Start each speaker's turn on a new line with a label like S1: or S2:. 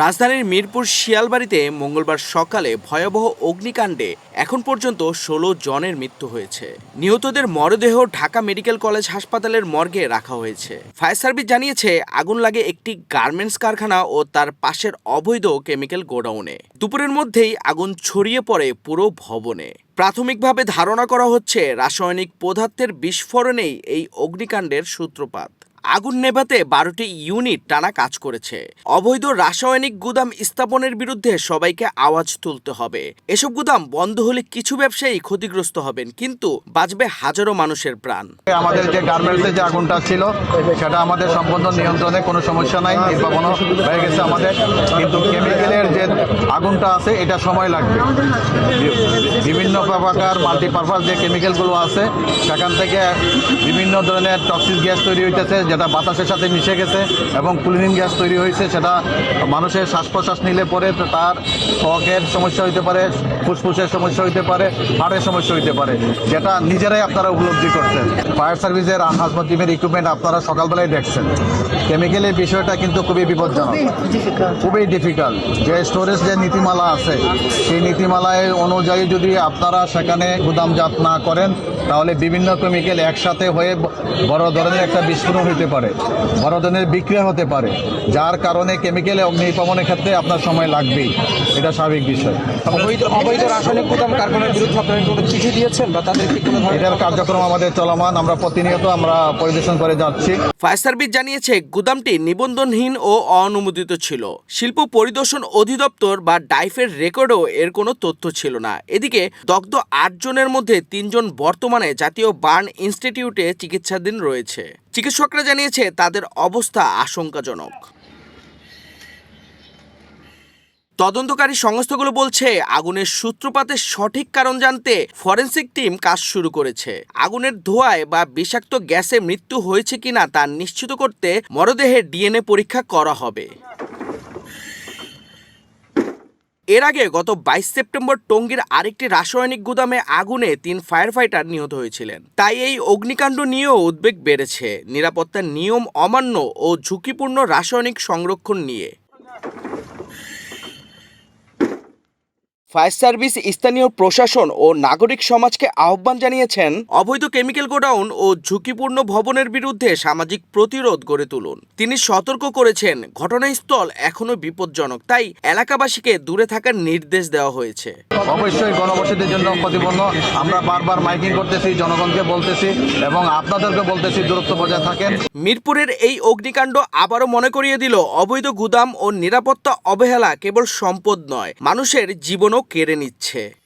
S1: রাজধানীর মিরপুর শিয়ালবাড়িতে মঙ্গলবার সকালে ভয়াবহ অগ্নিকাণ্ডে এখন পর্যন্ত ষোলো জনের মৃত্যু হয়েছে। নিহতদের মরদেহ ঢাকা মেডিকেল কলেজ হাসপাতালের মর্গে রাখা হয়েছে। ফায়ার সার্ভিস জানিয়েছে, আগুন লাগে একটি গার্মেন্টস কারখানা ও তার পাশের অবৈধ কেমিক্যাল গোডাউনে। দুপুরের মধ্যেই আগুন ছড়িয়ে পড়ে পুরো ভবনে। প্রাথমিকভাবে ধারণা করা হচ্ছে, রাসায়নিক পদার্থের বিস্ফোরণেই এই অগ্নিকাণ্ডের সূত্রপাত। আগুন নেভাতে বারোটি ইউনিট টানা কাজ করেছে। অবৈধ রাসায়নিক গুদাম স্থাপনের বিরুদ্ধে সবাইকে আওয়াজ তুলতে হবে। এসব গুদাম বন্ধ হলে কিছু ব্যবসায়ী ক্ষতিগ্রস্ত হবেন, কিন্তু বাঁচবে হাজারো মানুষের প্রাণ।
S2: আমাদের যে গার্মেন্টসে যে আগুনটা ছিল, সেটা আমাদের সম্পূর্ণ নিয়ন্ত্রণে কোনো সমস্যা নাই নির্বাপন হয়ে গেছে আমাদের। কিন্তু কেমিক্যালের যে আগুনটা আছে, এটা সময় লাগবে। বিভিন্ন প্রকার মাল্টিপারপাস যে কেমিক্যালগুলো আছে, সেখান থেকে বিভিন্ন ধরনের টক্সিক গ্যাস তৈরি হইতেছে, যেটা বাতাসের সাথে মিশে গেছে এবং ক্লিনিং গ্যাস তৈরি হয়েছে সেটা মানুষের শ্বাস প্রশ্বাস নিলে পরে তার ত্বকের সমস্যা হইতে পারে, ফুসফুসের সমস্যা হইতে পারে, হাড়ের সমস্যা হইতে পারে, যেটা নিজেরাই আপনারা উপলব্ধি করছেন। ফায়ার সার্ভিসের হাসপাতাল টিমের ইকুইপমেন্ট আপনারা সকালবেলায় দেখছেন। কেমিক্যালের বিষয়টা কিন্তু খুবই বিপজ্জনক। খুবই ডিফিকাল্ট যে স্টোরেজ যে নীতিমালা আছে। সেই নীতিমালায় অনুযায়ী যদি আপনারা সেখানে গুদামজাত না করেন তাহলে বিভিন্ন কেমিক্যাল একসাথে হয়ে বড় ধরনের একটা বিস্ফোরণ হতে পারে বড় ধরনের বিক্রিয়া হতে পারে যার কারণে কেমিক্যালে অগ্নিপমনের ক্ষেত্রে আপনার সময় লাগবেই। এটা স্বাভাবিক বিষয়।
S3: অবৈধ রাসায়নিক গুদাম কারখানার বিরুদ্ধে আপনারা কোনো চিঠি দিয়েছেন বা ধরনের
S2: এটার কার্যক্রম আমাদের চলমান আমরা প্রতিনিয়ত আমরা পরিদর্শন করে যাচ্ছি।
S1: ফায়ার সার্ভিস জানিয়েছে গুদামটি নিবন্ধনহীন ও অনুমোদিত ছিল। শিল্প পরিদর্শন অধিদপ্তর বা ডাইফের রেকর্ডও এর কোনো তথ্য ছিল না। এদিকে দগ্ধ আটজনের মধ্যে তিনজন বর্তমানে জাতীয় বার্ন ইনস্টিটিউটে চিকিৎসাধীন রয়েছে। চিকিৎসকরা জানিয়েছে, তাদের অবস্থা আশঙ্কাজনক। তদন্তকারী সংস্থাগুলো বলছে, আগুনের সূত্রপাতের সঠিক কারণ জানতে ফরেনসিক টিম কাজ শুরু করেছে। আগুনের ধোঁয়ায় বা বিষাক্ত গ্যাসে মৃত্যু হয়েছে কিনা তা নিশ্চিত করতে মরদেহের ডিএনএ পরীক্ষা করা হবে। এর আগে গত বাইশ সেপ্টেম্বর টঙ্গীর আরেকটি রাসায়নিক গুদামে আগুনে তিন ফায়ার ফাইটার নিহত হয়েছিলেন। তাই এই অগ্নিকাণ্ড নিয়েও উদ্বেগ বেড়েছে। নিরাপত্তার নিয়ম অমান্য ও ঝুঁকিপূর্ণ রাসায়নিক সংরক্ষণ নিয়ে। ফায়ার সার্ভিস স্থানীয় প্রশাসন ও নাগরিক সমাজকে আহ্বান জানিয়েছেন। অবৈধ কেমিক্যাল গোডাউন ও ঝুঁকিপূর্ণ ভবনের বিরুদ্ধে সামাজিক প্রতিরোধ গড়ে তুলুন। তিনি সতর্ক করেছেন ঘটনাস্থল এখনও বিপজ্জনক তাই এলাকাবাসীকে দূরে থাকার নির্দেশ দেওয়া হয়েছে।
S2: অবশ্যই গণবসতির জন্য প্রতিপন্ন আমরা বারবার মাইকিং করতেছি জনগণকে বলতেছি এবং আপনাদেরকে বলতেছি দূরত্ব বজায় থাকেন।
S1: মিরপুরের এই অগ্নিকাণ্ড আবারও মনে করিয়ে দিল অবৈধ গুদাম ও নিরাপত্তা অবহেলা কেবল সম্পদ নয় মানুষের জীবনও কেড়ে নিচ্ছে।